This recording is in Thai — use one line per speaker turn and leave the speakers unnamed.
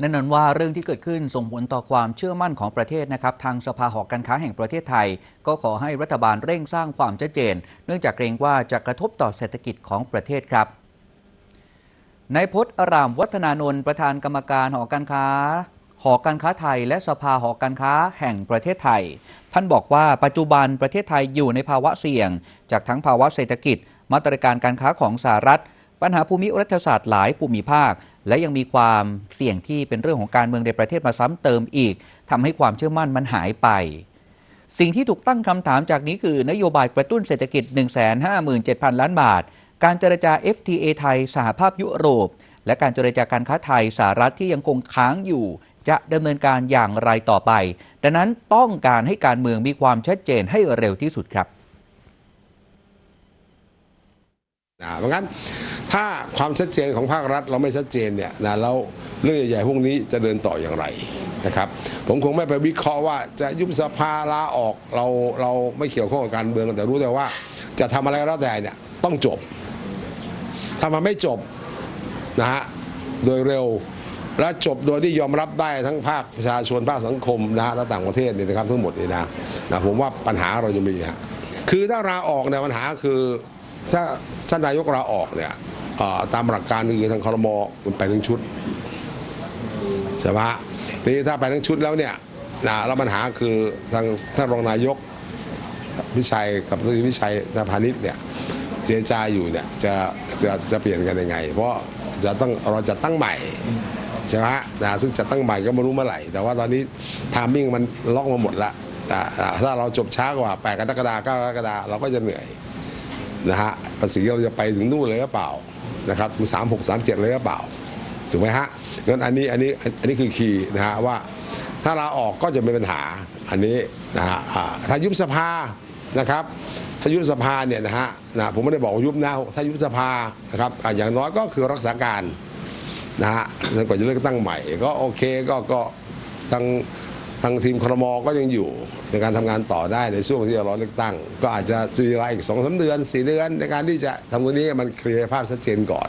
แน่นอนว่าเรื่องที่เกิดขึ้นส่งผลต่อความเชื่อมั่นของประเทศนะครับ ทางสภาหอการค้าแห่งประเทศไทย ก็ขอให้รัฐบาลเร่งสร้างความชัดเจน เนื่องจากเกรงว่าจะกระทบต่อเศรษฐกิจของประเทศครับนายพจน์อารามวัฒนานนท์ประธานกรรมการหอการค้า หอการค้าไทย และสภาหอการค้าแห่งประเทศไทย ท่านบอกว่าปัจจุบันประเทศไทยอยู่ในภาวะเสี่ยง จากทั้งภาวะเศรษฐกิจ มาตรการการค้าของสหรัฐ ปัญหาภูมิรัฐศาสตร์หลายภูมิภาค และยังมีความเสี่ยงที่เป็นเรื่องของการเมืองในประเทศมาซ้ำเติมอีกทำให้ความเชื่อมั่นมันหายไป สิ่งที่ถูกตั้งคำถามจากนี้คือนโยบายกระตุ้นเศรษฐกิจ 157,000 ล้านบาท การเจรจา FTA ไทยสหภาพยุโรป และการเจรจาการค้าไทยสหรัฐที่ยังคงค้างอยู่ จะดำเนินการอย่างไรต่อไป ดังนั้นต้องการให้การเมืองมีความชัดเจนให้เร็วที่สุดครับ
นะเพราะงั้น ถ้าความชัดเจนของภาครัฐเราไม่ชัดเจนเนี่ยนะแล้วเรื่องใหญ่ๆพวกนี้จะเดินต่ออย่างไรนะครับผมคงไม่ไปวิเคราะห์ว่าจะยุบสภาลาออกเราเราไม่เกี่ยวข้องกับการเมืองแต่รู้แต่ว่า จะทำอะไรก็แล้วแต่เนี่ยต้องจบถ้ามันไม่จบนะฮะโดยเร็วและจบโดยที่ยอมรับได้ทั้งภาคประชาชนภาคสังคมนะฮะและต่างประเทศนี่นะครับทั้งหมดนี่นะนะผมว่าปัญหาเราจะมีฮะคือถ้าลาออกเนี่ยปัญหาคือถ้าท่านนายกลาออกเนี่ย ตามหลักการคือทางคอรมอมันไปทั้งชุดใช่ไหมฮะทีนี้ถ้าไปทั้งชุดแล้วเนี่ยนะแล้วปัญหาคือทางท่านรองนายกพิชัยกับท่านวิชัยนาพานิชเนี่ยเจรจาอยู่เนี่ยจะจะจะเปลี่ยนกันยังไง เพราะจะต้องเราจะตั้งใหม่ใช่ไหมฮะนะซึ่งจะตั้งใหม่ก็ไม่รู้เมื่อไหร่ แต่ว่าตอนนี้ทามมิ่งมันล็อกมาหมดละถ้าเราจบช้ากว่า8กรกฎาคม9กรกฎาคมเราก็จะเหนื่อยนะฮะภาษีเราจะไปถึงนู่นเลยหรือเปล่า นะครับถึง3 6 3 7เจ็ดเลยหรือเปล่าถูกไหมฮะงั้นอันนี้อันนี้อันนี้คือคีย์นะฮะว่าถ้าลาออกก็จะมีปัญหาอันนี้นะฮะถ้ายุบสภานะครับถ้ายุบสภาเนี่ยนะฮะนะผมไม่ได้บอกว่ายุบนะถ้ายุบสภานะครับอะอย่างน้อยก็คือรักษาการนะฮะจนกว่าจะเลือกตั้งใหม่ ก็โอเคก็ก็ทาง ทางทีมครมก็ยังอยู่ในการทำงานต่อได้ในช่วงที่เรารอเลือกตั้ง ก็อาจจะมีเวลาอีกสองสาเดือนสี่เดือนในการที่จะทำตรงนี้มันเคลียร์ภาพชัดเจนก่อน